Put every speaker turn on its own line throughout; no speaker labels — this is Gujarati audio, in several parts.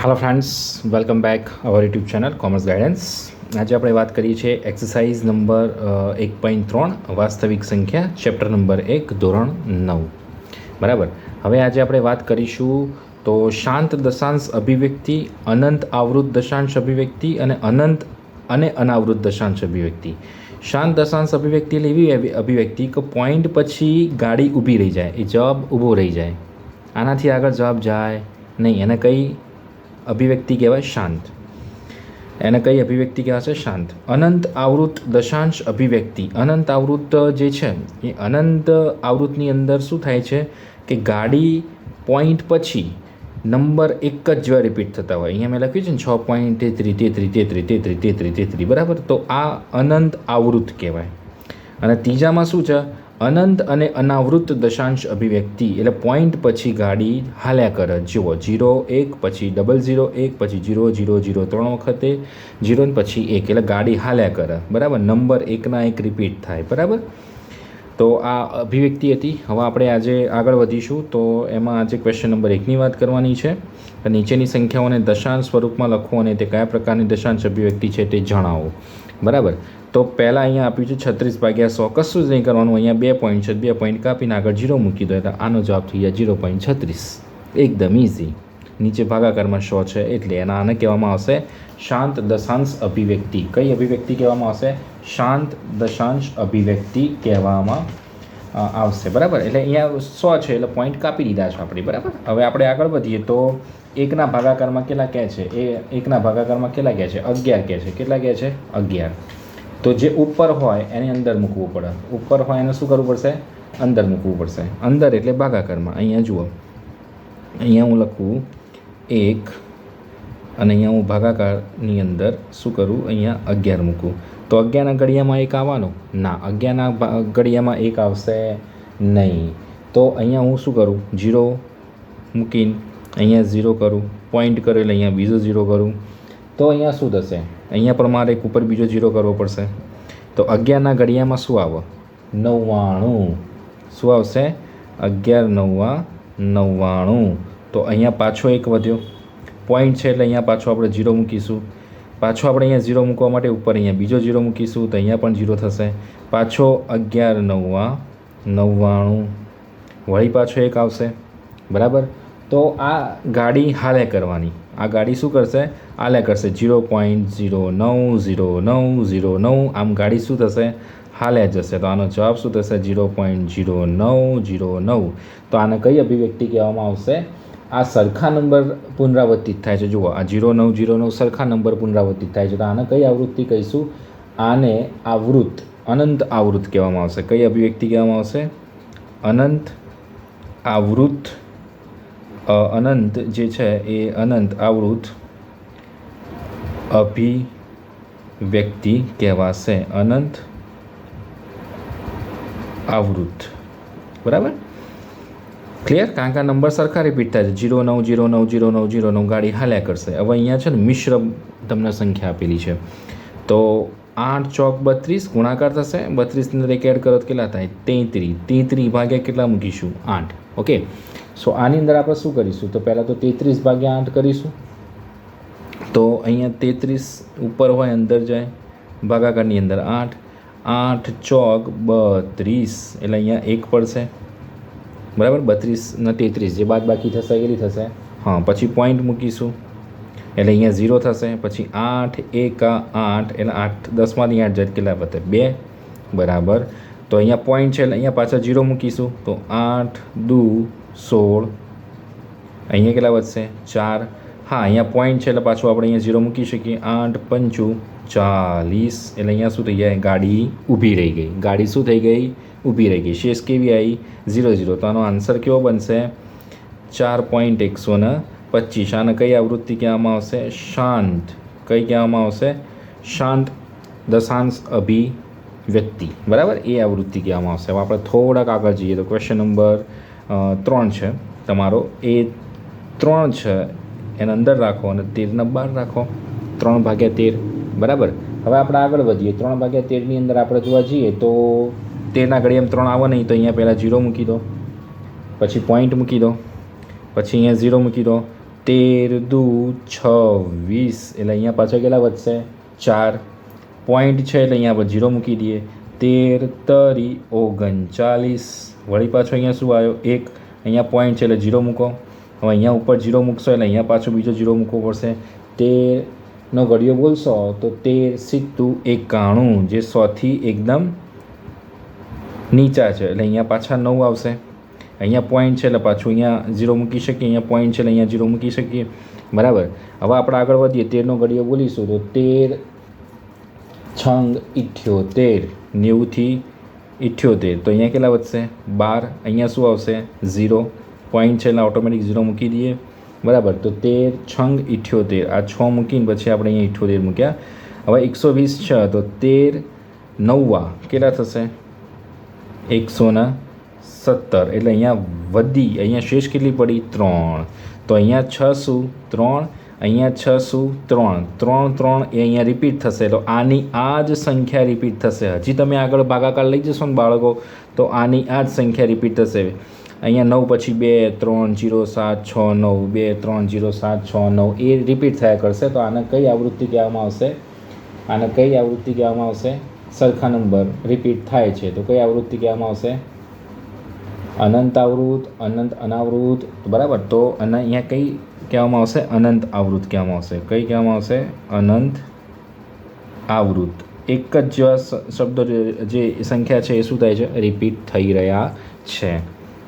Hello friends welcome back our YouTube channel commerce guidance આજે આપણે વાત કરીએ છીએ એક્સરસાઇઝ નંબર એક પોઈન્ટ ત્રણ, વાસ્તવિક સંખ્યા ચેપ્ટર નંબર એક, ધોરણ નવ. બરાબર? હવે આજે આપણે વાત કરીશું તો શાંત દશાંશ અભિવ્યક્તિ, અનંત આવૃત દશાંશ અભિવ્યક્તિ અને અનંત અને અનાવૃત દશાંશ અભિવ્યક્તિ. શાંત દશાંશ અભિવ્યક્તિ એટલે એવી અભિવ્યક્તિ કે પોઈન્ટ પછી ગાડી ઊભી રહી જાય, એ જવાબ ઊભો રહી જાય. આનાથી આગળ જવાબ જાય નહીં. એને કઈ અભિવ્યક્તિ કહેવાય શાંત. એને કઈ અભિવ્યક્તિ કહેવાશે? શાંત. અનંત આવૃત દશાંશ અભિવ્યક્તિ. અનંત આવૃત જે છે, એ અનંત આવૃતની અંદર શું થાય છે કે ગાડી પોઈન્ટ પછી નંબર એક જ જેવા રિપીટ થતા હોય. અહીંયા મેં લખ્યું છે ને, છ પોઈન્ટ તેત્રી તેત્રી તેત્રી તેત્રી તેત્રી તેત્રી, બરાબર? તો આ અનંત આવૃત કહેવાય. અને ત્રીજામાં શું છે? અનંત અને અનાવૃત દશાંશ અભિવ્યક્તિ એટલે પોઈન્ટ પછી ગાડી હાલ્યા કરે. જુઓ જીરો એક પછી ડબલ ઝીરો એક પછી જીરો જીરો જીરો ત્રણ વખતે જીરો પછી એક એટલે ગાડી હાલ્યા કરે. બરાબર? નંબર એકના એક રિપીટ થાય. બરાબર? તો આ અભિવ્યક્તિ હતી. હવે આપણે આજે આગળ વધીશું. તો એમાં આજે ક્વેશ્ચન નંબર એકની વાત કરવાની છે. નીચેની સંખ્યાઓને દશાંશ સ્વરૂપમાં લખો અને તે કયા પ્રકારની દશાંશ અભિવ્યક્તિ છે તે જણાવો. બરાબર? તો પહેલાં અહીંયા આપ્યું છે છત્રીસ ભાગ્યા સો. કશું જ નહીં કરવાનું, અહીંયા બે પોઈન્ટ છે, બે પોઈન્ટ કાપીને આગળ જીરો મૂકી દો. એટલે આનો જવાબ થઈ જાય જીરો પોઈન્ટ છત્રીસ. એકદમ ઇઝી નીચે ભાગાકારમાં સો છે, એટલે એના આને કહેવામાં આવશે શાંત દશાંશ અભિવ્યક્તિ. કઈ અભિવ્યક્તિ કહેવામાં આવશે? શાંત દશાંશ અભિવ્યક્તિ કહેવામાં આવશે. બરાબર? એટલે અહીંયા સો છે, એટલે પોઈન્ટ કાપી દીધા છે આપણે. બરાબર? હવે આપણે આગળ વધીએ તો એકના ભાગાકારમાં કેટલા કહે છે? એ એકના ભાગાકારમાં કેટલા કહે છે? અગિયાર કહે છે. કેટલા કહે છે? અગિયાર. તો જે ઉપર હોય એને અંદર મૂકવું પડે. ઉપર હોય એને શું કરવું પડશે? અંદર મૂકવું પડશે. અંદર એટલે ભાગાકારમાં. અહીંયા જુઓ. અહીંયા હું લખું એક અને અહીંયા હું ભાગાકારની અંદર શું કરું? અહીંયા અગિયાર મૂકું. તો અગિયારના ઘડિયામાં એક આવવાનો? ના, અગિયારના ઘડિયામાં એક આવશે નહીં. તો અહીંયા હું શું કરું? જીરો મૂકીને અહીંયા ઝીરો કરું. પોઈન્ટ કરેલ અહીંયા બીજો ઝીરો કરું. તો અહીંયા શું થશે? અહીંયા પણ મારે એક ઉપર બીજો ઝીરો કરવો પડશે. તો અગિયારના ઘડિયામાં શું આવે? નવ્વાણું. શું આવશે? અગિયાર, નવ્વા, નવ્વાણું. તો અહીંયા પાછો એક વધ્યો. પોઈન્ટ છે એટલે અહીંયા પાછો આપણે જીરો મૂકીશું. પાછો આપણે અહીંયા ઝીરો મૂકવા માટે ઉપર અહીંયા બીજો ઝીરો મૂકીશું, તો અહીંયા પણ ઝીરો થશે. પાછો અગિયાર, નવ્વા, નવ્વાણું. વળી પાછો એક આવશે. બરાબર? તો આ ગાડી હાલે કરવાની. આ ગાડી શું કરશે? આલે કરશે ઝીરો પોઈન્ટ ઝીરો નવ ઝીરો નવ ઝીરો નવ. આમ ગાડી શું થશે? હાલે જશે. તો આનો જવાબ શું થશે? ઝીરો પોઈન્ટ ઝીરો નવ ઝીરો નવ. તો આને કઈ અભિવ્યક્તિ કહેવામાં આવશે? આ સરખા નંબર પુનરાવર્તિત થાય છે. જુઓ, આ જીરો નવ જીરો નવ સરખા નંબર પુનરાવર્તિત થાય છે. તો આને કઈ આવૃત્તિ કહીશું? આને આવૃત, અનંત આવૃત કહેવામાં આવશે. કઈ અભિવ્યક્તિ કહેવામાં આવશે? અનંત આવૃત અનંત જે છે એ અનંત આવૃત અભિવ્યક્તિ કહેવાશે. અનંત આવૃત. બરાબર? ક્લિયર કારણ કે નંબર સરખા રિપીટ છે. જીરો નવ જીરો નવ જીરો નવ જીરો નવ ગાડી હાલ્યા કરશે. હવે અહીંયા છે ને મિશ્ર તમને સંખ્યા આપેલી છે. તો આઠ, ચોક, બત્રીસ, ગુણાકાર થશે. બત્રીસની અંદર એક એડ કરો કેટલા થાય? તેત્રીસ. તેત્રીસ ભાગ્યા કેટલા મૂકીશું? આઠ. ઓકે સો આની અંદર આપણે શું કરીશું? તો પહેલાં તો તેત્રીસ ભાગ્યા આઠ કરીશું. તો અહીંયા તેત્રીસ ઉપર હોય, અંદર જાય. ભાગાકારની અંદર આઠ. આઠ ચોક બત્રીસ. એટલે અહીંયા એક પડશે. બરાબર? બત્રીસ ને તેત્રીસ. જે બાદ બાકી થશે એવી થશે. હા, પછી પોઈન્ટ મૂકીશું. એટલે અહીંયા ઝીરો થશે. પછી આઠ, એક આઠ. એટલે આઠ દસમાંથી આઠ જાય. કેટલા વધે બે. બરાબર. તો અહીંયા પોઈન્ટ છે. એટલે અહીંયા પાછા ઝીરો મૂકીશું. તો આઠ દુ સોળ. અહીંયા કેટલા વધશે? ચાર. હા, અહીંયા પોઈન્ટ છે એટલે પાછું આપણે અહીંયા ઝીરો મૂકી શકીએ. આઠ, પંચું, ચાલીસ. એટલે અહીંયા શું થઈ જાય ગાડી ઊભી રહી ગઈ. ગાડી શું થઈ ગઈ? ઊભી રહી ગઈ. શેષ કેવી આવી? ઝીરો ઝીરો તો આનો આન્સર કેવો બનશે? ચાર પોઈન્ટ એકસો ને પચીસ. આને કઈ આવૃત્તિ કહેવામાં આવશે? શાંત. કઈ કહેવામાં આવશે? શાંત દશાંશ અભિવ્યક્તિ. બરાબર? એ આવૃત્તિ કહેવામાં આવશે. હવે આપણે થોડાક આગળ જઈએ તો ક્વેશ્ચન નંબર ત્રણ છે. તમારો એ ત્રણ છે, એને અંદર રાખો અને તેરને બહાર રાખો. ત્રણ ભાગ્યા તેર, બરાબર? હવે આપણે આગળ વધીએ. ત્રણ ભાગ્યા તેરની અંદર આપણે જોવા જઈએ તો તેરના એમ ત્રણ આવે નહીં, તો અહીંયા પહેલાં જીરો મૂકી દો. પછી પોઈન્ટ મૂકી દો. પછી અહીંયા ઝીરો મૂકી દો. તેર, દુ વીસ, એટલે અહીંયા પાછળ કેટલા વધશે? ચાર. પોઈન્ટ છે, એટલે અહીંયા આપણે ઝીરો મૂકી દઈએ. તેર, તરી, ઓગણચાલીસ. વળી પાછો અહીંયા શું આવ્યો? એક, અહીંયા પોઈન્ટ છે એટલે જીરો મૂકો. હવે અહીંયા ઉપર જીરો મૂકશો એટલે અહીંયા પાછો બીજો જીરો મૂકવો પડશે. તેરનો ઘડિયો બોલશો તો તેર સિત્તું એકાણું, જે સોથી એકદમ નીચા છે. એટલે અહીંયા પાછા નવ આવશે. અહીંયા પોઈન્ટ છે એટલે પાછું અહીંયા ઝીરો મૂકી શકીએ. અહીંયા પોઈન્ટ છે એટલે અહીંયા ઝીરો મૂકી શકીએ. બરાબર? હવે આપણે આગળ વધીએ. તેરનો ઘડિયો બોલીશું તો તેર છંગ ઇઠ્યોતેર. નેવુંથી ઇઠ્યોતેર. તો અહીંયા કેટલા વધશે? બાર. અહીંયા શું આવશે? ઝીરો. પોઈન્ટ છે એટલે ઓટોમેટિક ઝીરો મૂકી દઈએ. બરાબર. તો તેર છંગ ઇઠ્યોતેર. આ છ મૂકીને પછી આપણે અહીંયા ઇઠ્યોતેર મૂક્યા. હવે એકસો વીસ છ. તો તેર નવ્વા. કેટલા થશે? એકસોના સત્તર. એટલે અહીંયા વધી. અહીંયા શેષ કેટલી પડી? ત્રણ. તો અહીંયા છ શું? ત્રણ. અહીંયા છ શું? ત્રણ. ત્રણ ત્રણ એ અહીંયા રિપીટ થશે. તો આની આ જ સંખ્યા રિપીટ થશે. હજી તમે આગળ ભાગાકાર લઈ જશો ને બાળકો, તો આની આ જ સંખ્યા રિપીટ થશે. અહીંયા નવ પછી બે, ત્રણ, જીરો, સાત, છ, નવ. બે, ત્રણ, જીરો, સાત, છ, નવ. એ રિપીટ થયા કરશે. તો આને કઈ આવૃત્તિ કહેવામાં આવશે? આને કઈ આવૃત્તિ કહેવામાં આવશે? સરખા નંબર. રિપીટ થાય છે. તો કઈ આવૃત્તિ કહેવામાં આવશે? અનંત આવૃત, અનંત અનાવૃત, બરાબર? તો અને અહીંયા કઈ કહેવામાં આવશે? અનંત આવૃત કહેવામાં આવશે. કઈ કહેવામાં આવશે? અનંત આવૃત. એક જ જેવા શબ્દો જે સંખ્યા છે એ શું થાય છે? રિપીટ થઈ રહ્યા છે.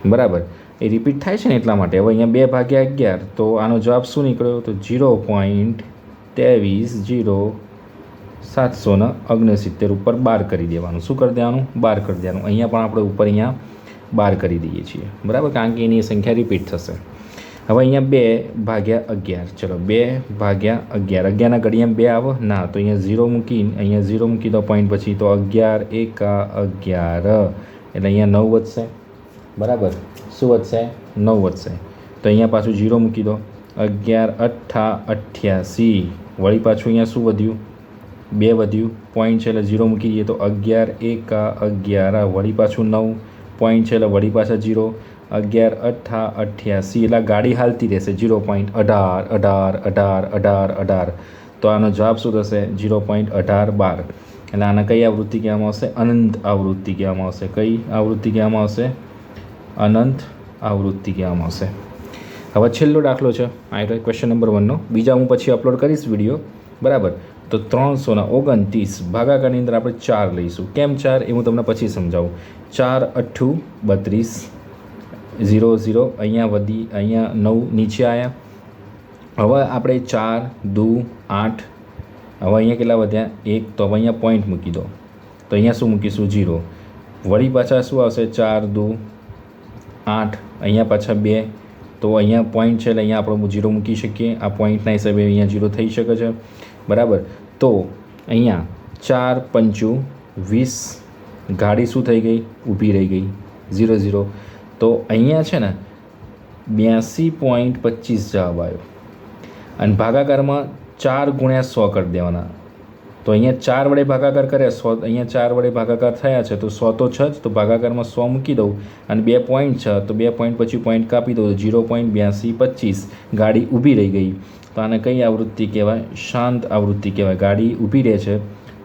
બરાબર? એ રિપીટ થાય છે ને એટલા માટે? હવે અહીંયા બે ભાગ્યા અગિયાર. તો આનો જવાબ શું નીકળ્યો? તો જીરો પોઈન્ટ ત્રેવીસ જીરો સાતસો ને ઓગણસિત્તેર ઉપર બાર કરી દેવાનું. શું કરી દેવાનું? બાર કરી દેવાનું. અહીંયા પણ આપણે ઉપર અહીંયા બાર કરી દઈએ છીએ. બરાબર? કારણ કે એની સંખ્યા રિપીટ થશે. હવે અહીંયા બે ભાગ્યા અગિયાર. ચલો, બે ભાગ્યા અગિયાર. અગિયારના ઘડિયામાં બે આવો? ના, તો અહીંયા ઝીરો મૂકીને, અહીંયા ઝીરો મૂકી દો પોઈન્ટ પછી તો અગિયાર એકા અગિયાર. એટલે અહીંયા નવ વધશે. બરાબર? શું વધશે? નવ વધશે. તો અહીંયા પાછું ઝીરો મૂકી દો. અગિયાર અઠ્ઠા અઠ્યાસી. વળી પાછું અહીંયા શું વધ્યું? બે વધ્યું. પોઈન્ટ છે એટલે ઝીરો મૂકી દઈએ તો અગિયાર એકા અગિયાર. વળી પાછું નવ. પોઈન્ટ છે એટલે વળી પાછા જીરો અગિયાર, અઠ્ઠા, અઠ્યાસી, એટલે ગાડી હાલતી રહેશે જીરો પોઈન્ટ અઢાર અઢાર અઢાર અઢાર અઢાર. તો આનો જવાબ શું થશે? જીરો પોઈન્ટ અઢાર બાર. એટલે આને કઈ આવૃત્તિ કહેવામાં આવશે? અનંત આવૃત્તિ કહેવામાં આવશે. કઈ આવૃત્તિ કહેવામાં આવશે? અનંત આવૃત્તિ કહેવામાં આવશે. હવે છેલ્લો દાખલો છે. આ ક્વેશ્ચન નંબર વનનો બીજા હું પછી અપલોડ કરીશ વીડિયો બરાબર? તો ત્રણસોના ઓગણત્રીસ ભાગાકારની અંદર આપણે ચાર લઈશું. કેમ ચાર? એ હું તમને પછી સમજાવું. ચાર, અઠ્ઠું, બત્રીસ, ઝીરો ઝીરો, અહીંયા વધી, અહીંયા નવ, નીચે આવ્યા હવે આપણે ચાર, દુ, આઠ, હવે અહીંયા કેટલા વધ્યા? એક, તો હવે અહીંયા પોઈન્ટ મૂકી દો. તો અહીંયા શું મૂકીશું? ઝીરો. વળી પાછા શું આવશે? ચાર, દુ, આઠ, અહીંયા પાછા બે. તો અહીંયા પોઈન્ટ છે એટલે અહીંયા આપણે જીરો મૂકી શકીએ. આ પોઈન્ટના હિસાબે અહીંયા ઝીરો થઈ શકે છે. બરાબર? તો અહીંયા ચાર પંચું વીસ ગાડી શું થઈ ગઈ? ઊભી રહી ગઈ. Zero zero. તો અહીંયા છે ને બ્યાસી પોઈન્ટ પચીસ જવાબ આવ્યો. અને ભાગાકારમાં ચાર ગુણ્યા સો કરી દેવાના. તો અહીંયા ચાર વડે ભાગાકાર કર્યા, સો અહીંયા ચાર વડે ભાગાકાર થયા છે, તો સો તો છ જ, તો ભાગાકારમાં સો મૂકી દઉં અને બે પોઈન્ટ છે, તો બે પોઈન્ટ પછી પોઈન્ટ કાપી દઉં જીરો પોઈન્ટ બ્યાસી પચીસ. ગાડી ઊભી રહી ગઈ. તો આને કઈ આવૃત્તિ કહેવાય? શાંત આવૃત્તિ કહેવાય. ગાડી ઊભી રહે છે.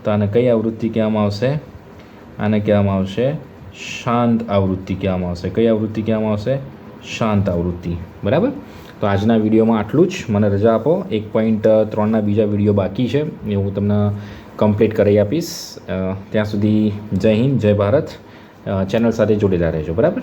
તો આને કઈ આવૃત્તિ કહેવામાં આવશે? આને કહેવામાં આવશે શાંત આવૃત્તિ કહેવામાં આવશે. કઈ આવૃત્તિ કહેવામાં આવશે? શાંત આવૃત્તિ. બરાબર? તો આજના વિડીયોમાં આટલું જ. મને રજા આપો. એક પોઈન્ટ ત્રણના બીજા વીડિયો બાકી છે. એ હું તમને કમ્પ્લીટ કરી આપીશ. ત્યાં સુધી જય હિન્દ, જય ભારત. ચેનલ સાથે જોડેલા રહેજો. બરાબર?